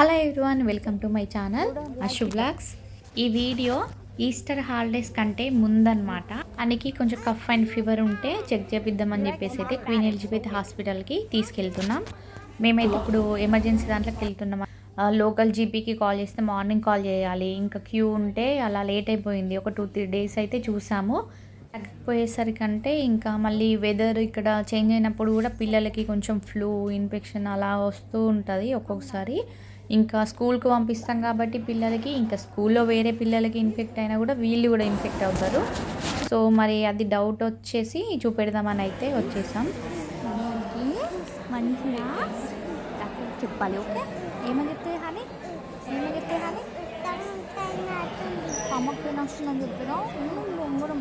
Hello everyone welcome to my channel Ashu vlogs ఈ video Easter holidays కంటే ముందన్నమాట. అనికి కొంచెం కఫ్ అండ్ ఫీవర్ ఉంటే చెక్ చేపిద్దామని చెప్పేసి అయితే క్వీన్ ఎలిజబెత్ హాస్పిటల్కి తీసుకెళ్తున్నాం. మేమైతే ఇప్పుడు ఎమర్జెన్సీ దాంట్లోకి వెళ్తున్నాం. లోకల్ జీపీకి కాల్ చేస్తే మార్నింగ్ కాల్ చేయాలి. ఇంకా క్యూ ఉంటే అలా లేట్ అయిపోయింది. ఒక టూ త్రీ డేస్ అయితే చూసాము. తగ్గిపోయేసరికంటే ఇంకా మళ్ళీ వెదర్ ఇక్కడ చేంజ్ అయినప్పుడు కూడా పిల్లలకి కొంచెం ఫ్లూ ఇన్ఫెక్షన్ అలా వస్తూ ఉంటుంది ఒక్కొక్కసారి. ఇంకా స్కూల్కి పంపిస్తాం కాబట్టి పిల్లలకి ఇంకా స్కూల్లో వేరే పిల్లలకి ఇన్ఫెక్ట్ అయినా కూడా వీళ్ళు కూడా ఇన్ఫెక్ట్ అవుతారు. సో మరి అది డౌట్ వచ్చేసి చూపెడదామని అయితే వచ్చేసాం. మంచిగా చెప్పాలి ఓకే? ఏమని చెప్తే హాని? ఏమని చెప్తే హాని? అమ్మకి పెయిన్ వస్తుందని చెప్పినాం? ఉంగరం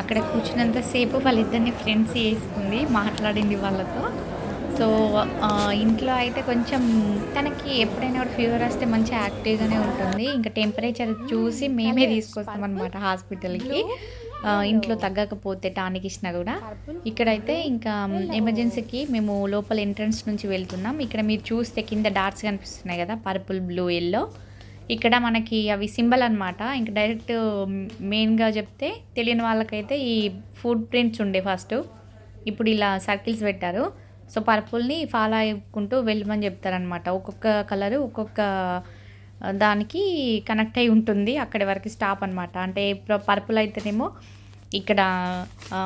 అక్కడ కూర్చున్నంత సేపు వాళ్ళిద్దరిని ఫ్రెండ్స్ చేసుకుంది మాట్లాడింది వాళ్ళతో. సో ఇంట్లో అయితే కొంచెం తనకి ఎప్పుడైనా కూడా ఫీవర్ వస్తే మంచి యాక్టివ్గానే ఉంటుంది. ఇంకా టెంపరేచర్ చూసి మేమే తీసుకొస్తాం అనమాట హాస్పిటల్కి. ఇంట్లో తగ్గకపోతే టానిక్ ఇచ్చినా కూడా ఇక్కడైతే ఇంకా ఎమర్జెన్సీకి మేము లోపల ఎంట్రన్స్ నుంచి వెళ్తున్నాం. ఇక్కడ మీరు చూస్తే కింద డాట్స్ కనిపిస్తున్నాయి కదా పర్పుల్ బ్లూ ఎల్లో ఇక్కడ మనకి అవి సింబల్ అనమాట ఇంకా డైరెక్ట్ మెయిన్గా చెప్తే తెలియని వాళ్ళకైతే ఈ ఫుడ్ ప్రింట్స్ ఉండే ఫస్ట్ ఇప్పుడు ఇలా సర్కిల్స్ పెట్టారు. సో పర్పుల్ని ఫాలో అయ్యుకుంటూ వెళ్ళమని చెప్తారనమాట ఒక్కొక్క కలరు ఒక్కొక్క దానికి కనెక్ట్ అయి ఉంటుంది. అక్కడి వరకు స్టాప్ అనమాట అంటే ఇప్పుడు పర్పుల్ అయితేనేమో ఇక్కడ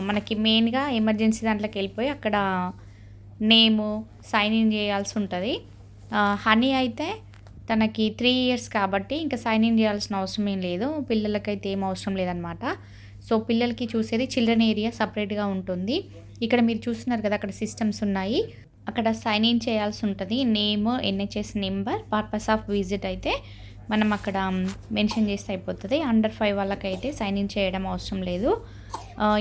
మనకి మెయిన్గా ఎమర్జెన్సీ దాంట్లోకి వెళ్ళిపోయి అక్కడ నేము సైన్ ఇన్ చేయాల్సి ఉంటుంది. హనీ అయితే తనకి త్రీ ఇయర్స్ కాబట్టి ఇంకా సైన్ ఇన్ చేయాల్సిన అవసరం ఏం లేదు. పిల్లలకైతే ఏం అవసరం లేదనమాట సో పిల్లలకి చూసేది చిల్డ్రన్ ఏరియా సపరేట్గా ఉంటుంది. ఇక్కడ మీరు చూస్తున్నారు కదా అక్కడ సిస్టమ్స్ ఉన్నాయి. అక్కడ సైన్ ఇన్ చేయాల్సి ఉంటుంది. Name NHS number purpose of visit అయితే మనం అక్కడ మెన్షన్ చేస్తే అయిపోతుంది. అండర్ ఫైవ్ వాళ్ళకైతే సైన్ ఇన్ చేయడం అవసరం లేదు.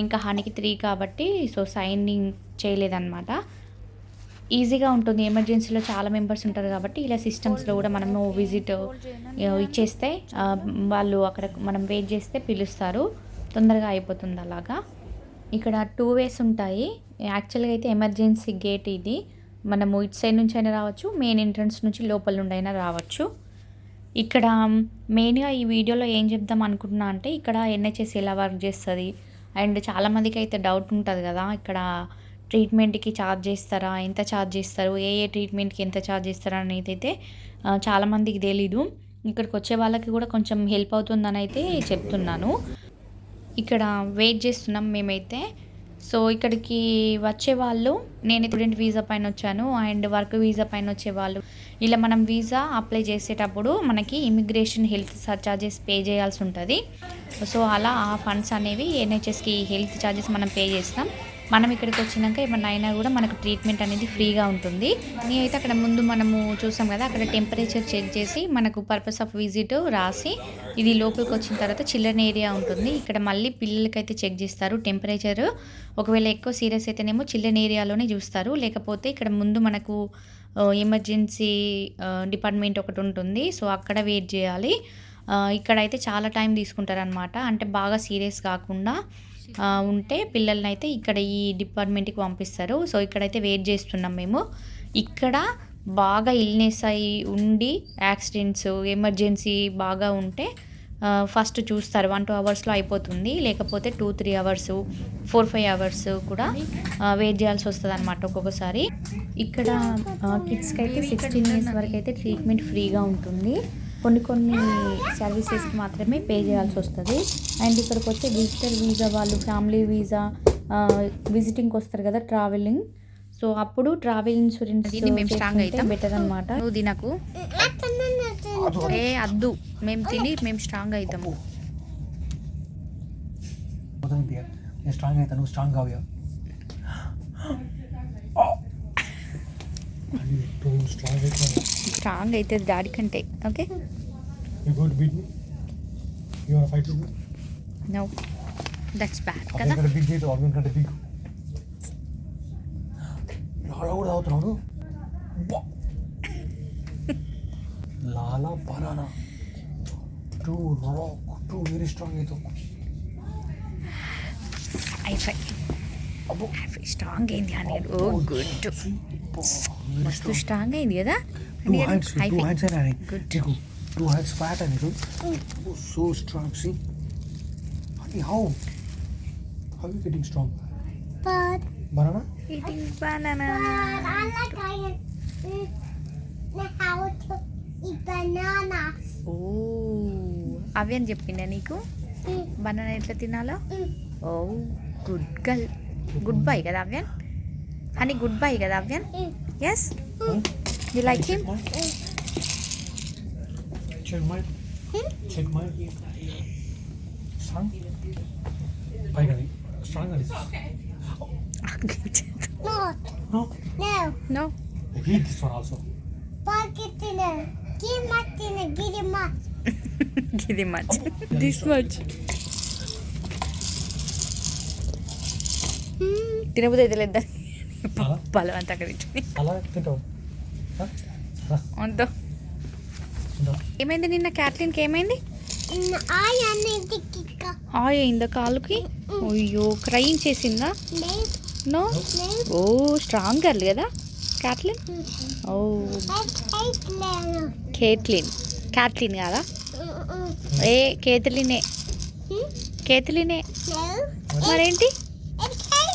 ఇంకా హానికి త్రీ కాబట్టి సో సైన్ ఇన్ చేయలేదన్నమాట. ఈజీగా ఉంటుంది. ఎమర్జెన్సీలో చాలా మెంబర్స్ ఉంటారు కాబట్టి ఇలా సిస్టమ్స్లో కూడా మనము విజిట్ ఇచ్చేస్తే వాళ్ళు అక్కడ మనం వెయిట్ చేస్తే పిలుస్తారు. తొందరగా అయిపోతుంది అలాగా. ఇక్కడ టూ వేస్ ఉంటాయి. యాక్చువల్గా అయితే ఎమర్జెన్సీ గేట్ ఇది. మనము ఇటు సైడ్ నుంచి అయినా రావచ్చు మెయిన్ ఎంట్రన్స్ నుంచి లోపల నుండి అయినా రావచ్చు. ఇక్కడ మెయిన్గా ఈ వీడియోలో ఏం చెప్దాం అనుకుంటున్నా అంటే ఇక్కడ ఎన్హెచ్ఎస్ ఎలా వర్క్ చేస్తుంది? అండ్ చాలామందికి అయితే డౌట్ ఉంటుంది కదా ఇక్కడ ట్రీట్మెంట్కి ఛార్జ్ చేస్తారా ఎంత ఛార్జ్ చేస్తారు ఏ ఏ ట్రీట్మెంట్కి ఎంత ఛార్జ్ చేస్తారా అనేది అయితే చాలామందికి తెలీదు. ఇక్కడికి వచ్చే వాళ్ళకి కూడా కొంచెం హెల్ప్ అవుతుందని అయితే చెప్తున్నాను. ఇక్కడ వెయిట్ చేస్తున్నాం మేమైతే. సో ఇక్కడికి వచ్చే వాళ్ళు నేను స్టూడెంట్ వీసా పైన వచ్చాను అండ్ వర్క్ వీసా పైన వచ్చే వాళ్ళు. ఇలా మనం వీసా అప్లై చేసేటప్పుడు మనకి ఇమిగ్రేషన్ హెల్త్ చార్జెస్ పే చేయాల్సి ఉంటుంది. సో అలా ఆ ఫండ్స్ అనేవి ఎన్హెచ్ఎస్కి హెల్త్ చార్జెస్ మనం పే చేస్తాం. మనం ఇక్కడికి వచ్చినాక ఏమన్నా అయినా కూడా మనకు ట్రీట్మెంట్ అనేది ఫ్రీగా ఉంటుంది. నేను అయితే అక్కడ ముందు మనము చూసాం కదా అక్కడ టెంపరేచర్ చెక్ చేసి మనకు పర్పస్ ఆఫ్ విజిట్ రాసి ఇది లోపలికి వచ్చిన తర్వాత చిల్డ్రన్ ఏరియా ఉంటుంది. ఇక్కడ మళ్ళీ పిల్లలకైతే చెక్ చేస్తారు టెంపరేచర్ ఒకవేళ ఎక్కువ సీరియస్ అయితేనేమో చిల్డ్రన్ ఏరియాలోనే చూస్తారు. లేకపోతే ఇక్కడ ముందు మనకు ఎమర్జెన్సీ డిపార్ట్మెంట్ ఒకటి ఉంటుంది. సో అక్కడ వెయిట్ చేయాలి. ఇక్కడైతే చాలా టైం తీసుకుంటారనమాట అంటే బాగా సీరియస్ కాకుండా ఉంటే పిల్లల్ని అయితే ఇక్కడ ఈ డిపార్ట్మెంట్కి పంపిస్తారు. సో ఇక్కడైతే వెయిట్ చేస్తున్నాం మేము. ఇక్కడ బాగా ఇల్నెస్ అయి ఉండి యాక్సిడెంట్స్ ఎమర్జెన్సీ బాగా ఉంటే ఫస్ట్ చూస్తారు. వన్ టూ అవర్స్లో అయిపోతుంది. లేకపోతే two three hours four five hours కూడా వెయిట్ చేయాల్సి వస్తుంది అనమాట ఒక్కొక్కసారి. ఇక్కడ కిడ్స్కి అయితే సిక్స్టీన్ ఇయర్స్ వరకు అయితే ట్రీట్మెంట్ ఫ్రీగా ఉంటుంది. కొన్ని కొన్ని సర్వీసెస్కి మాత్రమే పే చేయాల్సి వస్తుంది. అండ్ ఇక్కడికి వచ్చే విజిటర్ వీసా వాళ్ళు ఫ్యామిలీ వీసా విజిటింగ్కి వస్తారు కదా ట్రావెలింగ్ సో అప్పుడు ట్రావెల్ ఇన్సూరెన్స్ strong అవుతాం. బెటర్ అనమాట నువ్వు తినకు. ఏ అద్దు. మేము తిని మేము స్ట్రాంగ్ అవుతాము స్ట్రాంగ్ అవుతాను స్ట్రాంగ్ స్ట్రాంగ్ అవుతుంది డాడీ కంటే. ఓకే? నో దట్స్ బ్యాడ్ కదా? లాలా కూడా తాగుతున్నాడు లాలా banana. Two rock too very strong అవుతావు. ఐఫై అబ్బో స్ట్రాంగ్ అయింది అని ఓ గుడ్ మస్తు. స్ట్రాంగ్ అయింది కదా. Tiku, two hands flat and it. Oh, so strong. See, honey, how? How are you getting strong? But, Banana? Eating banana mm. ఓ అవి అని చెప్పిందా నీకు Mm, బనానా ఎట్లా తినాలో mm, oh good girl Goodbye, boy, Honey, goodbye, boy, Yes? Hmm? You like him? Check my. Check my. Hmm? Strong. Bye, Gadi. Strong, Gadi. No. No. No. No. Eat this one also. Pocket in a. Give much in a. Give much. Give much. This much. తినబుద్ధి అయితే లేదు తింటావు? Sala, అంతో ఏమైంది నిన్న క్యాట్లిన్కి ఏమైంది. ఆయ అయిందా కాలుకి? అయ్యో క్రయింగ్ చేసిందా? నో. ఓ స్ట్రాంగ్ గర్ల్ కదా క్యాట్లిన్? ఓ. కేట్లిన్. క్యాట్లిన్ కదా. ఏ కేతలినే? కేతలినే మరేంటి.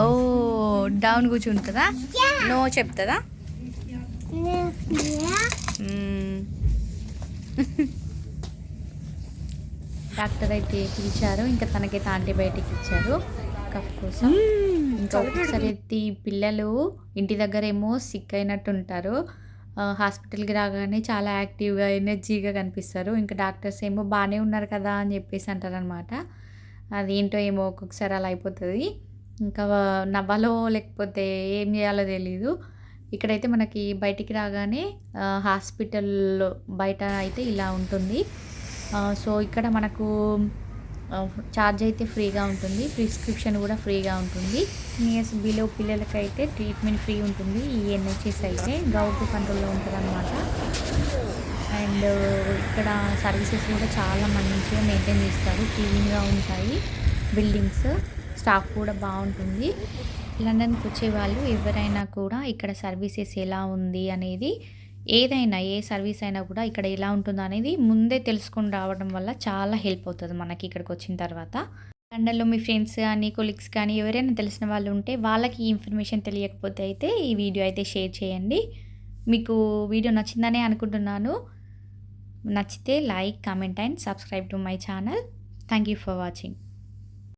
ఓ డౌన్ కూర్చుంటుందా. నో చెప్తుందా. డాక్టర్ అయితే పిలిచారు ఇంకా తనకైతే యాంటీబయాటిక్ ఇచ్చారు కఫ్ కోసం. ఇంకా ఒకసారి పిల్లలు ఇంటి దగ్గర ఏమో సిక్ అయినట్టు ఉంటారు హాస్పిటల్కి రాగానే చాలా యాక్టివ్గా ఎనర్జీగా కనిపిస్తారు. ఇంకా డాక్టర్స్ ఏమో బాగానే ఉన్నారు కదా అని చెప్పేసి అంటారనమాట. అదేంటో ఏమో ఒక్కొక్కసారి అలా అయిపోతుంది. ఇంకా నవ్వాలో లేకపోతే ఏం చేయాలో తెలీదు. ఇక్కడైతే మనకి బయటికి రాగానే హాస్పిటల్లో బయట అయితే ఇలా ఉంటుంది. సో ఇక్కడ మనకు ఛార్జ్ అయితే ఫ్రీగా ఉంటుంది. ప్రిస్క్రిప్షన్ కూడా ఫ్రీగా ఉంటుంది. ఇయర్స్ బిలో పిల్లలకైతే ట్రీట్మెంట్ ఫ్రీ ఉంటుంది. ఈ ఎన్హెచ్ఎస్ అయితే గౌట్ కంట్రోల్లో ఉంటుంది అనమాట అండ్ ఇక్కడ సర్వీసెస్ కూడా చాలా మంచిగా మెయింటైన్ చేస్తారు. క్లీన్గా ఉంటాయి. బిల్డింగ్స్ స్టాఫ్ కూడా బాగుంటుంది. లండన్కి వచ్చే వాళ్ళు ఎవరైనా కూడా ఇక్కడ సర్వీసెస్ ఎలా ఉంది అనేది ఏదైనా ఏ సర్వీస్ అయినా కూడా ఇక్కడ ఎలా ఉంటుందో అనేది ముందే తెలుసుకొని రావడం వల్ల చాలా హెల్ప్ అవుతుంది మనకి ఇక్కడికి వచ్చిన తర్వాత. లండన్లో మీ ఫ్రెండ్స్ కానీ కొలీగ్స్ కానీ ఎవరైనా తెలిసిన వాళ్ళు ఉంటే వాళ్ళకి ఈ ఇన్ఫర్మేషన్ తెలియకపోతే అయితే ఈ వీడియో అయితే షేర్ చేయండి. మీకు వీడియో నచ్చిందనే అనుకుంటున్నాను. నచ్చితే like comment and subscribe to my channel. Thank you for watching.